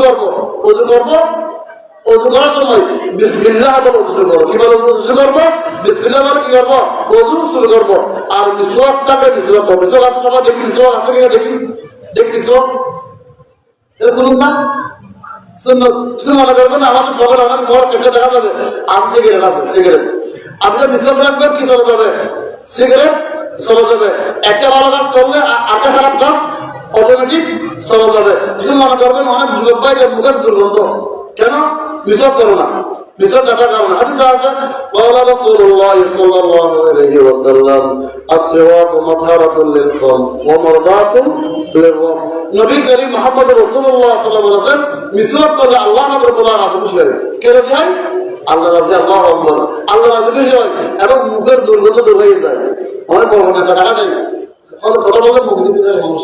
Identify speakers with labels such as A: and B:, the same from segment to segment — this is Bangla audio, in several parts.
A: করব। করব? করার সময় বিসমিল্লাহ করব। কি করব? বিসমিল্লাহ কি করব? শুরু করব। আর করব। সময় দেখি? কিনা দেখি? দেখি এটা শুনুন না। আপনি কি যাবে? যাবে। একটা ভালো কাজ করলে আ- আরেকটা খারাপ কাজ অটোমেটিক চলে যাবে কিছু মনে করবেন অনেক যুবক ভাই যে মুখের দুর্গন্ধ কেন মিসওয়াক করো না মিসওয়াক কাটা করো না হাদিস আছে قال رسول الله صلى الله عليه وسلم السواك مطهرة للفم ومرضاة للرب নবী করিম মুহাম্মদ রাসূলুল্লাহ সাল্লাল্লাহু আলাইহি ওয়াসাল্লাম মিসওয়াক করলে আল্লাহ তাআলা রাজি খুশি হয় কে রাজি হয় আল্লাহ রাজি আল্লাহ আকবার আল্লাহ রাজি খুশি হয় এবং মুখের দুর্গন্ধ দূর হয়ে যায় অনেক বড় কথা টাকা নেই অনেক কথা বলে মুখ দিতে যায় মানুষ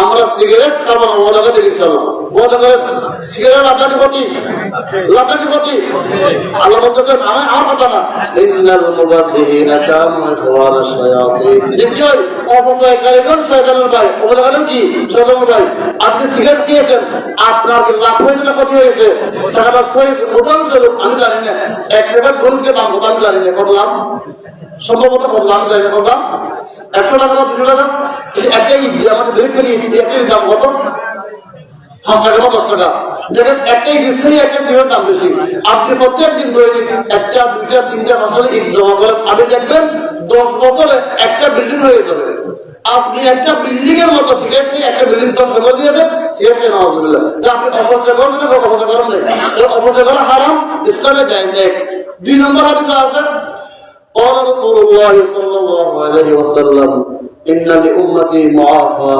A: আমরা সিগারেট খাব না ইনশাল্লাহ ওয়াদা করে সিগারেট আল্লাহ আমি আমার কথা না। ইন্নাল নিশ্চয় শয়তানের ভাই কি? শয়তানের ভাই আপনি সিগারেট খেয়েছেন, আপনার কি লাভ না হয়েছে? টাকা হয়েছে? উদাহরণস্বরূপ আমি জানি না। এক দাম আমি জানি না। কত দাম? সম্ভবত একশো টাকা দাম কত? টাকা দশ টাকা। দেখেন একটা ইডলি একটা আপনি প্রত্যেক দিন দৈনিক একটা, দুইটা, তিনটা ইট জমা করেন, আপনি দেখবেন দশ বছরে একটা বিল্ডিং হয়ে যাবে। আপনি একটা বিল্ডিং এর মতো নিয়ে একটা বিল্ডিং তো ফেলে দিয়েছেন আপনি অপচয় করেন অপচয় করা হারাম ইসলামে এক। দুই নম্বর হাদিস আছে قال رسول الله صلى الله عليه وسلم إن لأمتي معافى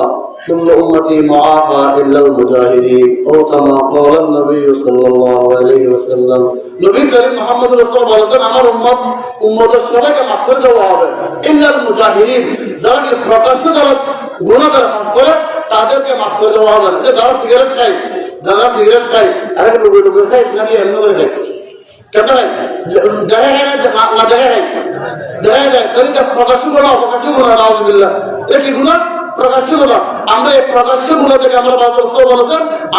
A: كل أمتي معافى إلا المجاهدين أو كما قال النبي صلى الله عليه وسلم নবী করিম মোহাম্মদ রসুল বলেছেন আমার উম্মত উম্মতের সবাইকে মাফ করে দেওয়া হবে ইল্লাল মুজাহিদিন যারা কি প্রকাশ্য যারা গুণাগার হাত করে তাদেরকে মাফ করে দেওয়া হবে না। এ যারা সিগারেট খায় যারা সিগারেট খায় আরেকটা ডুবে ডুবে খায় নাকি এমনি করে খায় আমরা প্রকাশ্য থেকে আমরা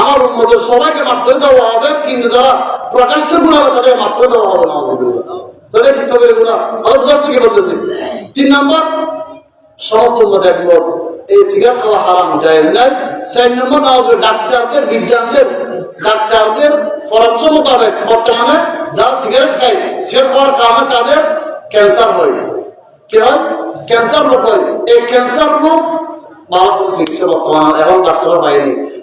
A: আমার উন্মতের সবাইকে মাফ করে দেওয়া হবে, কিন্তু যারা প্রকাশ্য গুণা করে দেওয়া হবে বলতেছি? তিন নম্বর, সমস্ত ডাক্তারদের, বিজ্ঞানদের, ডাক্তারদের পরামর্শ মোতাবেক বর্তমানে যারা সিগারেট খায় সিগারেট খাওয়ার কারণে তাদের ক্যান্সার হয়। কি হয়? ক্যান্সার রোগ হয়। এই ক্যান্সার রোগ চিকিৎসা বর্তমান এখন ডাক্তার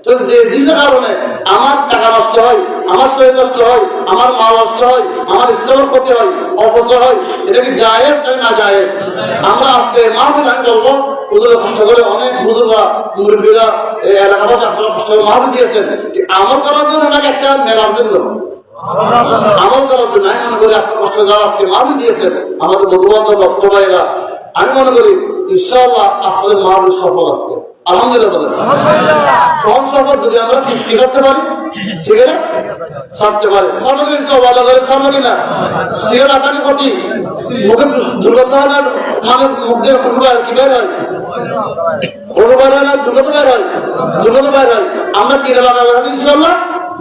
A: তো যে কারণে আমার টাকা নষ্ট হয়, আমার শরীর নষ্ট হয়, আমার মা নষ্ট হয়, আমার স্ত্রীর ক্ষতি হয়, অপচয় হয়, এটা কি জায়েজ নাকি না জায়েজ? আমরা আজকে মাহফিল, আমি বলব হুজুরে অনেক হুজুররা, মুরব্বীরা, এই এলাকাবাসী আপনারা দিয়েছেন। আমল করার জন্য নাকি একটা মেলার জন্য? আমল করার জন্য আমি মনে করি আপনার কষ্ট যারা আজকে দিয়েছেন আমাদের বন্ধু বান্ধব আমি মনে করি ইনশাআল্লাহ আপনাদের সফল আজকে। আলহামদুলিল্লাহ কম সফল যদি আমরা কি কি করতে পারি সিগারেট ছাড়তে পারে। ছাড়বো কি ওয়াদা করে ছাড়বো কি সিগারেট আপনাকে ক্ষতি মুখে দুর্গন্ধ মানে মুখ দিয়ে কোনো কি বের হয়? কোনো বের হয় না দুর্গন্ধ বের হয়। দুর্গন্ধ বের হয়। আমরা কি লাগাবো ইনশাআল্লাহ?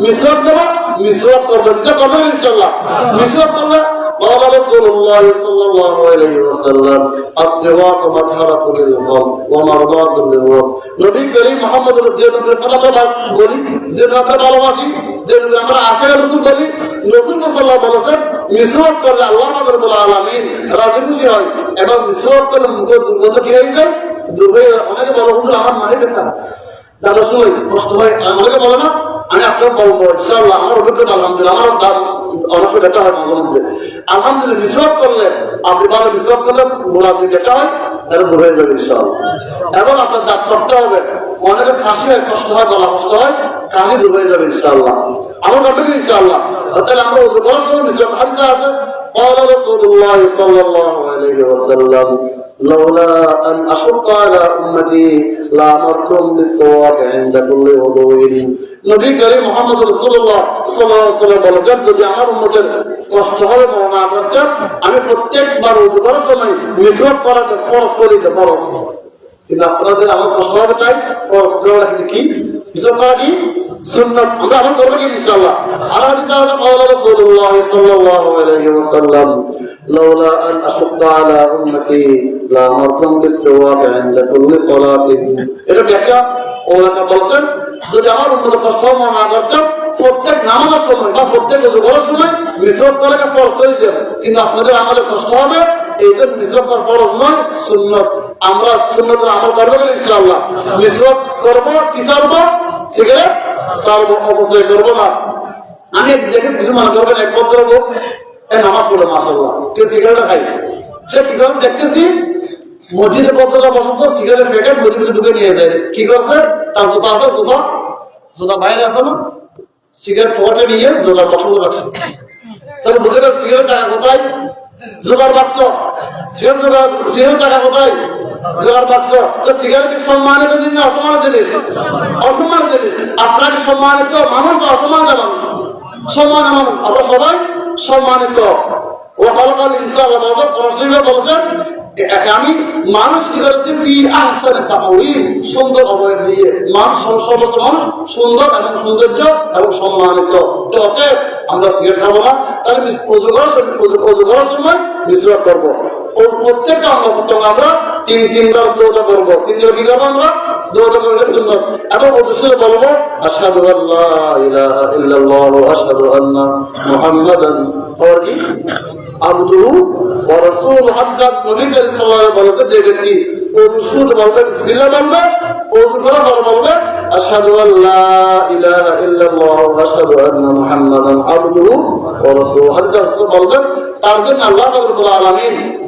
A: মিসওয়াক দেবো। মিসওয়াক করবো মিসওয়াক করবো ইনশাআল্লাহ মিসওয়াক করলে قال رسول الله صلى الله عليه وسلم السواك مطهرة للفم ومرضاة للروح নবী করিম মোহাম্মদ যে নবীর কথা আমরা বলি যে কথা ভালোবাসি যে নবী আমরা আশা রসুল করি রসুল সাল্লাহ বলেছেন মিসওয়াক করলে আল্লাহ রাব্বুল আলামিন রাজি খুশি হয় এবং মিসওয়াক করলে মুখের দুর্গন্ধ কি হয়ে যায় দূর হয়ে যায়। অনেকে বলে হুজুর আমার মানে ব্যথা দাদা শুনে কষ্ট হয় আমাকে বলে না আমি আপনার বলবো ইনশাআল্লাহ আমার অভিজ্ঞতা আলহামদুলিল্লাহ আমার দাম অনেক ব্যথা হয় মাঝে মধ্যে আলহামদুলিল্লাহ বিশ্বাস করলে আপনি ভালো বিশ্বাস করলে গোড়া যদি ব্যথা হয় তাহলে দূর হয়ে যাবে ইনশাআল্লাহ এবং আপনার দাঁত সরতে হবে অনেকের কাশি হয় কষ্ট হয় গলা কষ্ট হয় কাশি দূর হয়ে যাবে ইনশাআল্লাহ আমার করবে কি ইনশাআল্লাহ তাহলে আমরা ওযু করার সময় বিসমিল্লাহ হাদিসে আছে قال رسول الله صلى الله عليه وسلم لولا أن أشق على أمتي لأمرتهم بالسواك عند كل وضوء নবী করিম মোহাম্মদ রাসূলুল্লাহ সাল্লাল্লাহু আলাইহি ওয়াসাল্লাম বলেছেন যদি আমার উম্মতের কষ্ট হবে মনে আমাকে আমি প্রত্যেকবার ওযু করার সময় মিসওয়াক করাতে ফরজ করি যে ফরজ কিন্তু আপনাদের আমার কষ্ট হবে তাই ফরজ করা কিন্তু কি মিসওয়াক করা কি সুন্নাত আমরা আমল করব কি ইনশাআল্লাহ আর হাদিসে আছে قال رسول الله صلى الله عليه وسلم لولا ان اشق على امتي لامرتهم بالسواك عند كل صلاه এটা ব্যাখ্যা ওলাকা বলতেন যদি আমার উন্নত কষ্ট হবে না করতাম প্রত্যেক নামাজের সময় বা প্রত্যেক ওযু করার সময় মিসওয়াক করাকে ফরজ করে দেন কিন্তু আপনাদের আমাদের কষ্ট হবে এই জন্য মিসওয়াক করা ফরজ নয় সুন্নত আমরা সুন্নতের আমল করবো না ইনশাআল্লাহ মিসওয়াক করবো কি সারবো সিগারেট সারবো অবশ্যই করবো না আমি দেখে কিছু মনে করবেন এক বছর লোক এ নামাজ পড়ে মাসাল্লাহ কেউ সিগারেট খাই সে কি করে? দেখতেছি, মসজিদে কতটা বসন্ত সিগারেট ফেটে মসজিদে ঢুকে নিয়ে যায়। কি করছে? তার জুতা আছে, জুতা। জুতা বাইরে আছে না? সিগারেট ফোটে নিয়ে জোগাড় বসন্ত রাখছে। তাহলে বুঝে গেল সিগারেট টাকা কোথায়? জোগাড় বাক্স। সিগারেট জোগাড় সিগারেট টাকা কোথায়? জোগাড় বাক্স। তো সিগারেট সম্মানিত জিনিস অসম্মানিত জিনিস? অসম্মানিত জিনিস। আপনাকে সম্মানিত? মানুষ বা অসম্মানিত মানুষ। সম্মান মানুষ। আমরা সবাই সম্মানিত ও কালকাল ইনশাআল্লাহ পড়াশোনা বলেছেন, এ- আমি মানুষ কি করেছি? ফি আহসানে তাকওয়িম, সুন্দর অবয়ব দিয়ে। মানুষ সমস্ত মানুষ, সুন্দর এবং সৌন্দর্য এবং সম্মানিত। অতএব আমরা সিগারেট খাব না, তাহলে ওযু করার সময় ওযু করার সময় করব। প্রত্যেকটা অঙ্গ আমরা তিন তিনবার দোয়া করব। তিনবার কি করব আমরা? দোয়া করলে সুন্নত। এবং কি, আব্দুহু ওয়া রাসূলুহু। হাদিস নবী করিম সাল্লাল্লাহু আলাইহি বলেছেন যে ব্যক্তি ওযু শুরু বলবে বিসমিল্লাহ বলবে ওযু করার পর বলবে আশহাদু আল্লা ইলাহা ইল্লাল্লাহ ওয়া আন্না তার জন্য আল্লাহ রাব্বুল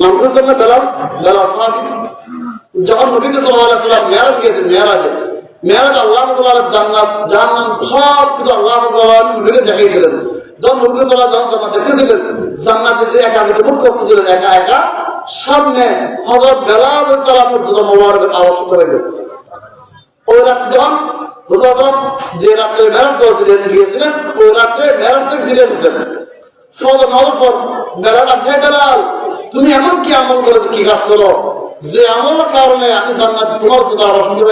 A: শুনে যান বেলাল বেলাল সাহাবী যখন নবী সাল্লাল্লাহু আলাইহি মেরাজ গিয়েছেন মেরাজে মেরাজ আল্লাহ জান্নাত, জাহান্নাম, সব কিছু আল্লাহ নবীকে দেখাইছিলেন। যখন নবী সাল্লাল্লাহু আলাইহি ওয়াসাল্লাম জান্নাত দেখতেছিলেন, জান্নাতে যে একা মুখ করতেছিলেন, একা একা, সামনে হযরত বেলাল তাআলা জুতা মোবারকের আওয়াজ শুনতে পেলেন ওই রাত যখন বুঝলাম যে রাত্রে মেরাজ করেছিলেন গিয়েছিলেন, ওই রাত্রে মেরাজ থেকে ফিরে এসেছিলেন সহজ নজর পর বেলাল আছে বেলাল তুমি এমন কি আমল করেছ, কি কাজ করো? যে আমলের কারণে আমি জান্নাত তোমার কথা আবার শুনতে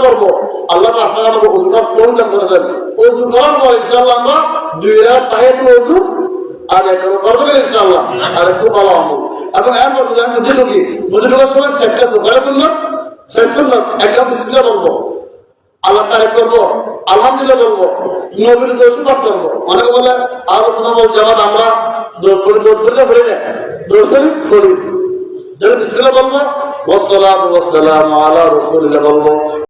A: করব আল্লাহ আমরা দুই আর একটা করব না ইনশাআল্লাহ, আর খুব ভালো আমল এবং এরপর যদি আমি বুঝে ঢুকি বুঝে ঢোকার সময় সেটটা করে শুনলাম শেষ শুনলাম একদম বিসমিল্লাহ বলব। আল্লাহ তারিফ করব, আলহামদুলিল্লাহ বলব, নবীর দোষী পাঠ করব। অনেকে বলে আলোচনা বল, জামাত আমরা দৌড় করে দৌড় করে ভরে যায় দৌড় করি করি। বিসমিল্লাহ বলব, ওয়াসসালাতু ওয়াসসালামু আলা রাসূলিল্লাহ বলব।